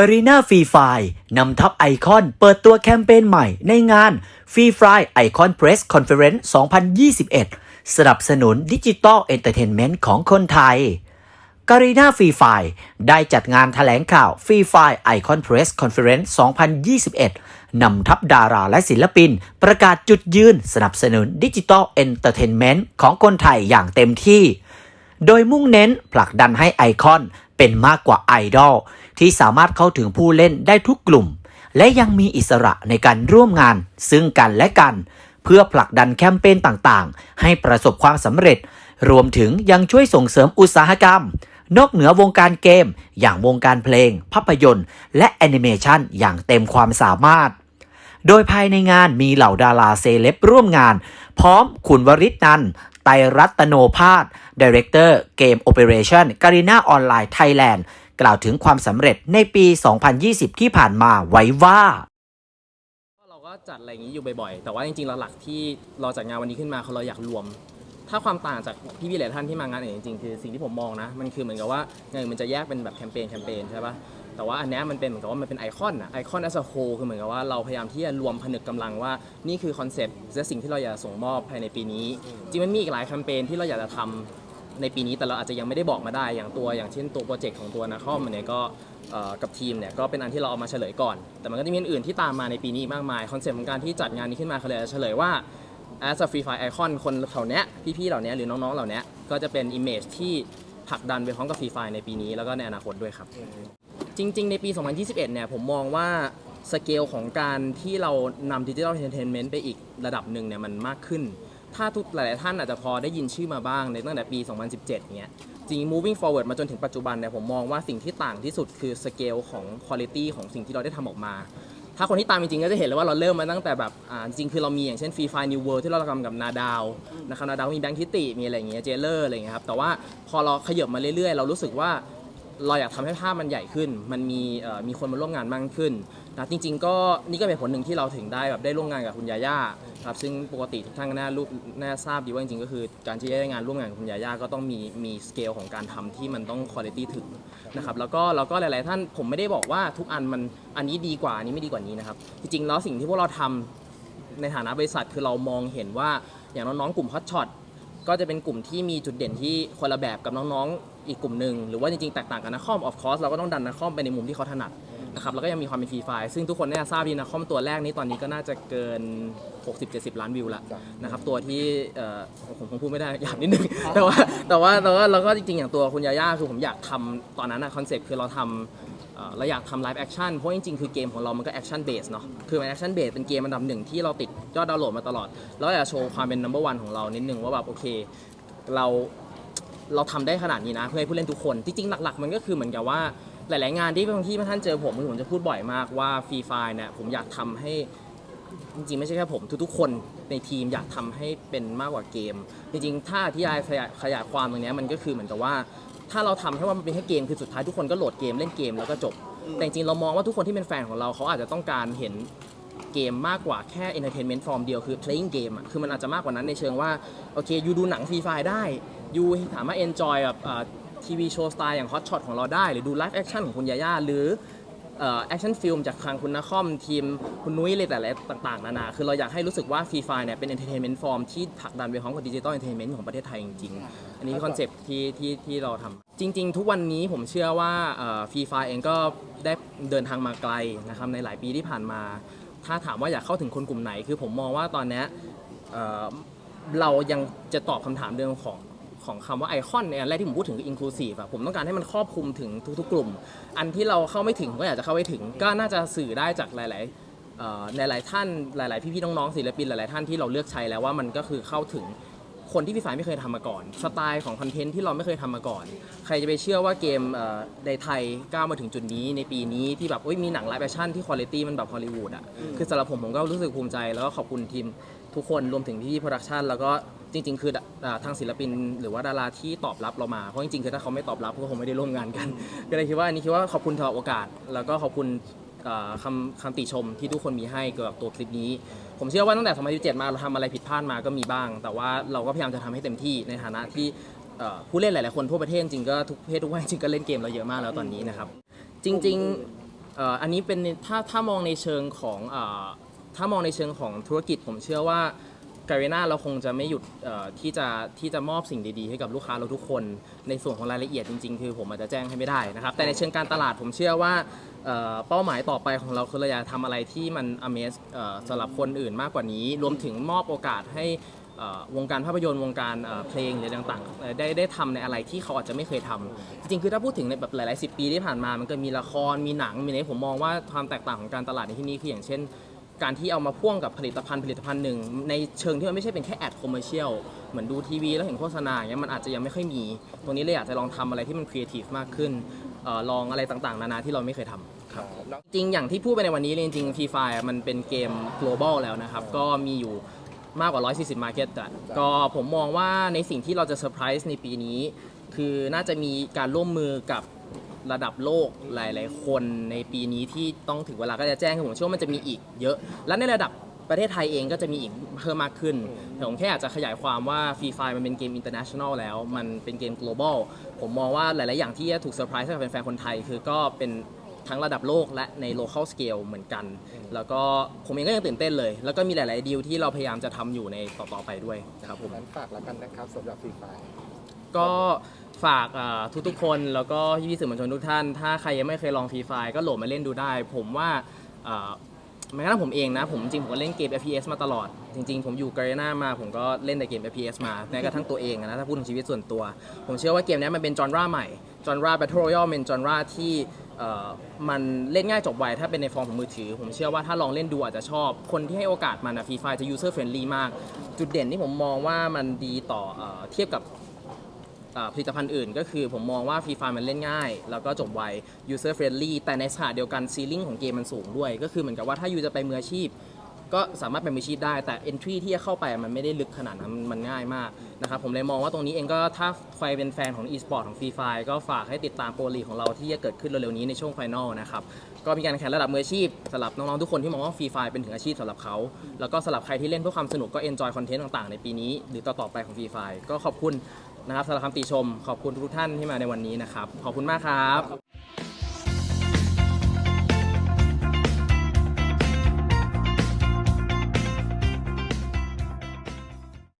กรีนาฟรีไฟนำทัพไอคอนเปิดตัวแคมเปญใหม่ในงานฟรีไฟไอคอนเพรสคอนเฟอเรนซ์2021 สนับสนุนดิจิตอลเอนเตอร์เทนเมนต์ของคนไทยกรีนาฟรีไฟได้จัดงานถแถลงข่าวฟรีไฟไอคอนเพรสคอนเฟอเรนซ์2021 นำทัพดาราและศิลปิน ประกาศจุดยืนสนับสนุนดิจิตอลเอนเตอร์เทนเมนต์ของคนไทยอย่างเต็มที่ โดยมุ่งเน้นผลักดันให้ไอคอนเป็นมากกว่าไอดอล ที่สามารถเข้าถึงผู้เล่นได้ทุกกลุ่ม และยังมีอิสระในการร่วมงาน ซึ่งกันและกัน เพื่อผลักดันแคมเปญต่างๆ ให้ประสบความสำเร็จ รวมถึงยังช่วยส่งเสริมอุตสาหกรรม นอกเหนือวงการเกม อย่างวงการเพลง ภาพยนตร์ และแอนิเมชันอย่างเต็มความสามารถโดยภายในงานมีเหล่าดาราเซเลบร่วมงาน พร้อมคุณวริศนันไตรรัตโนพาสดีเรคเตอร์เกมโอเปอเรชั่นการีนาออนไลน์ไทยแลนด์ กล่าวถึงความสำเร็จในปี 2020 ที่ผ่านมาไว้ว่าเราก็จัดอะไรอย่างนี้อยู่บ่อยๆ แต่ว่าจริงๆหลักๆที่เราจัดงานวันนี้ขึ้นมาคือเราอยากรวม ถ้าความต่างจากพี่ๆหลายท่านที่มางานอื่นจริงๆคือสิ่งที่ผมมองนะมันคือเหมือนกับว่างานมันจะแยกเป็นแบบแคมเปญแคมเปญใช่ปะแต่ว่าอันนี้มันเป็นเหมือนกับว่ามันเป็นไอคอนอะไอคอน as a whole คือเหมือนกับว่าเราพยายามที่จะรวมผนึกกำลังว่านี่คือคอนเซปต์และสิ่งที่เราอยากส่งมอบภายในปีนี้ จริงๆมันมีอีกหลายแคมเปญที่เราอยากจะทำ ในปีนี้แต่เราอาจจะยังไม่ได้บอกมาได้อย่างตัว อย่างเช่นตัวโปรเจกต์ของตัวนาคอมเนี่ยก็เอ่อกับทีมเนี่ยก็เป็นอันที่เราเอามาเฉลยก่อน แต่มันก็จะมีอันอื่นที่ตามมาในปีนี้อีกมากมายคอนเซปต์ของการที่จัดงานนี้ขึ้นมาเขาเลยจะเฉลยว่า as a free fire icon คนเหล่านี้พี่ๆเหล่านี้หรือน้องๆเหล่านี้ก็จะเป็น image ที่ผลักดันไปพร้อมกับ free fire ในปีนี้แล้วก็ในอนาคตด้วยครับ จริง ๆ ในปี 2021 เนี่ยผมมองว่าสเกลของการที่เรานำดิจิทัลเอนเตอร์เทนเมนต์ไปอีกระดับหนึ่งเนี่ยมันมากขึ้น ถ้าทุกหลายๆท่านอาจจะพอได้ยินชื่อมาบ้างในตั้งแต่ปี 2017เนี้ยจริง moving forward มาจนถึงปัจจุบันเนี่ยผมมองว่าสิ่งที่ต่างที่สุดคือสเกลของ quality ของสิ่งที่เราได้ทำออกมา ถ้าคนที่ตามจริงๆก็จะเห็นเลยว่าเราเริ่มมาตั้งแต่แบบจริงคือเรามีอย่างเช่น Free Fire New World ที่เราทำกับนาดาวนะครับนาดาวมีแบงค์ทิติมีอะไรอย่างเงี้ยเจเลอร์อะไรเงี้ยครับแต่ว่าพอเราขยับมาเรื่อยๆ เรารู้สึกว่า เราอยากทำให้ภาพมันใหญ่ขึ้น มันมีมีคนมาร่วมงานมากขึ้นนะจริง ๆ ก็นี่ก็เป็นผลหนึ่งที่เราถึงได้แบบได้ร่วมงานกับคุณยาย่าครับซึ่งปกติทุกท่านก็น่ารู้น่าทราบดีว่าจริงๆก็คือ การที่ได้งานร่วมงานกับคุณยาย่าก็ต้องมีมีสเกลของการทำที่มันต้องคุณภาพถึงนะครับแล้วก็แล้วก็หลาย ๆ ท่านผมไม่ได้บอกว่าทุกอันมันอันนี้ดีกว่าอันนี้ไม่ดีกว่านี้นะครับจริงๆแล้วสิ่งที่พวกเราทำในฐานะบริษัทคือเรามองเห็นว่าอย่างน้องๆกลุ่มฮอตช็อตก็จะเป็นกลุ่มที่มีจุดเด่นที่คนละแบบกับน้องๆ อีกกลุ่มหนึ่งหรือว่าจริงๆแตกต่างกันนะคอม of course เราก็ต้องดันนะคอมไปในมุมที่เขาถนัดนะครับแล้วก็ยังมีความเป็นฟรีไฟซึ่งทุกคนน่าจะทราบดีนะคอมตัวแรกนี้ตอนนี้ก็น่าจะเกิน 60-70 ล้านวิวล้วนะครับตัวที่เอ่อผมคงพูดไม่ได้อยากนิดนึง แต่ว่าแต่ว่าแต่ว่าเราก็จริงๆ อย่างตัวคุณยาย่าคือผมอยากทำตอนนั้นอะคอนเซ็ปต์คือเราทำเอ่อเราอยากทำไลฟ์แอคชั่นเพราะจริงๆ คือเกมของเรามันก็แอคชั่นเบสเนาะคือมันแอคชั่นเบสเป็นเกมอันดับหนึ่งที่เราติดยอดดาวน์โหลดมาตลอด แล้วอยากโชว์ความเป็นนัมเบอร์วันของเรานิดนึงว่าแบบโอเค เรา เราทำได้ขนาดนี้นะเพื่อให้ผู้เล่นทุกคน จริงๆ หลัก ๆ มันก็คือเหมือนกับว่าหลาย ๆ งานที่บางที่ท่านเจอผมคือผมจะพูดบ่อยมากว่าฟรีไฟเนี่ยผมอยากทำให้จริงๆ ไม่ใช่แค่ผมทุกๆ คนในทีมอยากทำให้เป็นมากกว่าเกม จริงๆ ถ้าที่ยายขยายความตรงนี้มันก็คือเหมือนกับว่า ถ้าเราทำให้ว่ามันเป็นแค่เกมคือสุดท้ายทุกคนก็โหลดเกมเล่นเกมแล้วก็จบ แต่จริงๆ เรามองว่าทุกคนที่เป็นแฟนของเราเขาอาจจะต้องการเห็นเกมมากกว่าแค่ entertainment form เดียวคือ playing game อะคือมันอาจจะมากกว่านั้นในเชิงว่าโอเคยูดูหนังฟรีไฟได้ ยูสามารถ enjoy แบบทีวีโชว์สไตล์อย่าง hot shot ของเราได้ หรือดู live action ของคุณยาย่าหรือแอคชั่นฟิล์มจากทางคุณนครทีม คุณนุ้ยเลยแต่ละต่างๆ นานา คือเราอยากให้รู้สึกว่าฟรีไฟเนี่ยเป็น entertainment form ที่ผลักดันไปพร้อมกับดิจิ t a l entertainment ของประเทศไทยจริงๆ อันนี้คอนเซปต์ที่ที่ที่เราทำจริง ๆ ทุกวันนี้ผมเชื่อว่าฟรีไฟเองก็ได้เดินทางมาไกลนะครับในหลายปีที่ผ่านมา ถ้าถามว่าอยากเข้าถึงคนกลุ่มไหน คือผมมองว่าตอนนี้เอ่อเรายังจะตอบคำถามเรื่องของ ของคำว่าไอคอนเนี่ยอันแรกที่ผมพูดถึงคือ inclusive อะผมต้องการให้มันครอบคลุมถึงทุกๆ กลุ่ม อันที่เราเข้าไม่ถึงผมก็อยากจะเข้าไปถึง ก็น่าจะสื่อได้จากหลายๆเอ่อหลายๆท่านหลายๆพี่ๆน้องๆศิลปินหลายๆท่านที่เราเลือกใช้แล้วว่ามันก็คือเข้าถึงคนที่พี่ฝ่ายไม่เคยทำมาก่อน สไตล์ของคอนเทนต์ที่เราไม่เคยทำมาก่อน ใครจะไปเชื่อว่าเกมเอ่อในไทยก้าวมาถึงจุดนี้ในปีนี้ที่แบบเอ้ยมีหนังไลฟ์แฟชั่นที่คุณภาพมันแบบฮอลลีวูดอะคือสำหรับผมผมก็รู้สึกภูมิใจแล้วก็ขอบคุณทีมทุกคนรวมถึงพี่ๆโปรดักชันแล้วก็ จริง ๆ คืออ่าทางศิลปิน หรือว่าดาราที่ตอบรับเรามา เพราะจริงๆคือถ้าเขาไม่ตอบรับก็คงไม่ได้ร่วมงานกัน ก็เลยคิดว่าอันนี้คิดว่าขอบคุณสำหรับโอกาส แล้วก็ขอบคุณอ่อคำคำติชมที่ทุกคนมีให้เกี่ยวกับตัวคลิปนี้ ผมเชื่อว่าตั้งแต่2017มาเราทำอะไรผิดพลาดมาก็มีบ้าง แต่ว่าเราก็พยายามจะทำให้เต็มที่ในฐานะที่เอ่อผู้เล่นหลายๆคนทั่วประเทศจริงๆก็ทุกเพศทุกวัยจริงๆก็เล่นเกมเราเยอะมากแล้วตอนนี้นะครับจริงเอ่ออันนี้เป็นในถ้าถ้ามองในเชิงของเอ่อ ถ้ามองในเชิงของธุรกิจผมเชื่อว่า การีนาเราคงจะไม่หยุดที่จะที่จะมอบสิ่งดีๆ ให้กับลูกค้าเราทุกคน ในส่วนของรายละเอียดจริงๆ คือผมอาจจะแจ้งให้ไม่ได้นะครับ แต่ในเชิงการตลาดผมเชื่อว่าเป้าหมายต่อไปของเราคือเราอยากทำอะไรที่มัน amaze เอ่อสำหรับคนอื่นมากกว่านี้ รวมถึงมอบโอกาสให้วงการภาพยนตร์วงการเพลงหรือต่างๆ ได้ได้ทำในอะไรที่เขาอาจจะไม่เคยทำจริงๆคือถ้าพูดถึงในแบบหลายๆสิบปีที่ผ่านมา มันก็มีละครมีหนังมีอะไรผมมองว่าความแตกต่างของการตลาดในที่นี้คืออย่างเช่น การที่เอามาพ่วงกับผลิตภัณฑ์ผลิตภัณฑ์หนึ่ง ในเชิงที่มันไม่ใช่เป็นแค่แอดคอมเมอร์เชียลเหมือนดูทีวีแล้วเห็นโฆษณาอย่างเงี้ยมันอาจจะยังไม่ค่อยมี ตรงนี้เลยอยากจะลองทำอะไรที่มันครีเอทีฟมากขึ้นเออลองอะไรต่างๆ นานาที่เราไม่เคยทำครับแล้วจริงอย่างที่พูดไปในวันนี้เลยจริงๆ Free Fire มันเป็นเกม global แล้วนะครับ ก็มีอยู่มากกว่า 140 market อะก็ผมมองว่าในสิ่งที่เราจะเซอร์ไพรส์ในปีนี้ คือน่าจะมีการร่วมมือกับ ระดับโลกหลาย ๆ คนในปีนี้ที่ต้องถึงเวลาก็จะแจ้งคือผมเชื่อว่ามันจะมีอีกเยอะ และในระดับประเทศไทยเองก็จะมีอีกเพิ่มมากขึ้นแต่ผมแค่อยากจะขยายความว่า Free Fire มันเป็นเกม international แล้ว มันเป็นเกม global ผมมองว่าหลาย ๆ อย่างที่จะถูกเซอร์ไพรส์ให้กับแฟน ๆ คนไทย คือก็เป็นทั้งระดับโลกและใน local scale เหมือนกัน แล้วก็ผมเองก็ยังตื่นเต้นเลย แล้วก็มีหลาย ๆ ดีลที่เราพยายามจะทำอยู่ในต่อ ๆ ไปด้วยนะครับผมนั้นฝากแล้วกันนะครับสำหรับฟรีไฟ ก็ ฝากทุกๆคนแล้วก็พี่ๆสื่อมวลชนทุกท่าน ถ้าใครยังไม่เคยลองฟรีไฟก็โหลดมาเล่นดูได้ ผมว่าอ่าแม้กระทั่งผมเองนะ ผมจริงผมก็เล่นเกม FPS มาตลอด จริง ๆ ผมอยู่กร e นามาผมก็เล่นแต่เกม FPS มาแม้กระทั่งตัวเองนะถ้าพูดถึงชีวิตส่วนตัว ผมเชื่อว่าเกมนี้มันเป็นจอนราใหม่จอนรา Battle Royale เป็นจอนราที่เอ่อมันเล่นง่ายจบไวถ้าเป็นในฟอร์มของมือถือ ผมเชื่อว่าถ้าลองเล่นดูอาจจะชอบ คนที่ให้โอกาสมันอะฟรีไฟจะ user friendly มาก จุดเด่นที่ผมมองว่ามันดีต่อเอ่อเทียบกับ อ่าผลิตภัณฑ์อื่น ก็คือผมมองว่าฟรีไฟมันเล่นง่าย แล้วก็จบไว user friendly แต่ในสถานเดียวกันซีลิงของเกมมันสูงด้วย ก็คือเหมือนกับว่าถ้ายูจะไปมืออาชีพ ก็สามารถเป็นมืออาชีพได้ แต่ entry ที่จะเข้าไปมันไม่ได้ลึกขนาดนั้นมันง่ายมากนะครับผมเลยมองว่าตรงนี้เองก็ถ้าใครเป็นแฟนของ e-sport ของ Free Fire ก็ฝากให้ติดตามโปรลีของเราที่จะเกิดขึ้นเร็วๆนี้ในช่วงไฟนอลนะครับก็มีการแข่งระดับมืออาชีพสำหรับน้องๆทุกคนที่มองว่า Free Fire เป็นถึงอาชีพสำหรับเขาแล้วก็สำหรับใครที่เล่นเพื่อความสนุกก็ enjoy คอนเทนต์ต่างๆในปีนี้ หรือต่อๆไปของ Free Fire ก็ขอบคุณ นะครับสำหรับคำติชม ขอบคุณทุกท่านที่มาในวันนี้นะครับ ขอบคุณมากครับ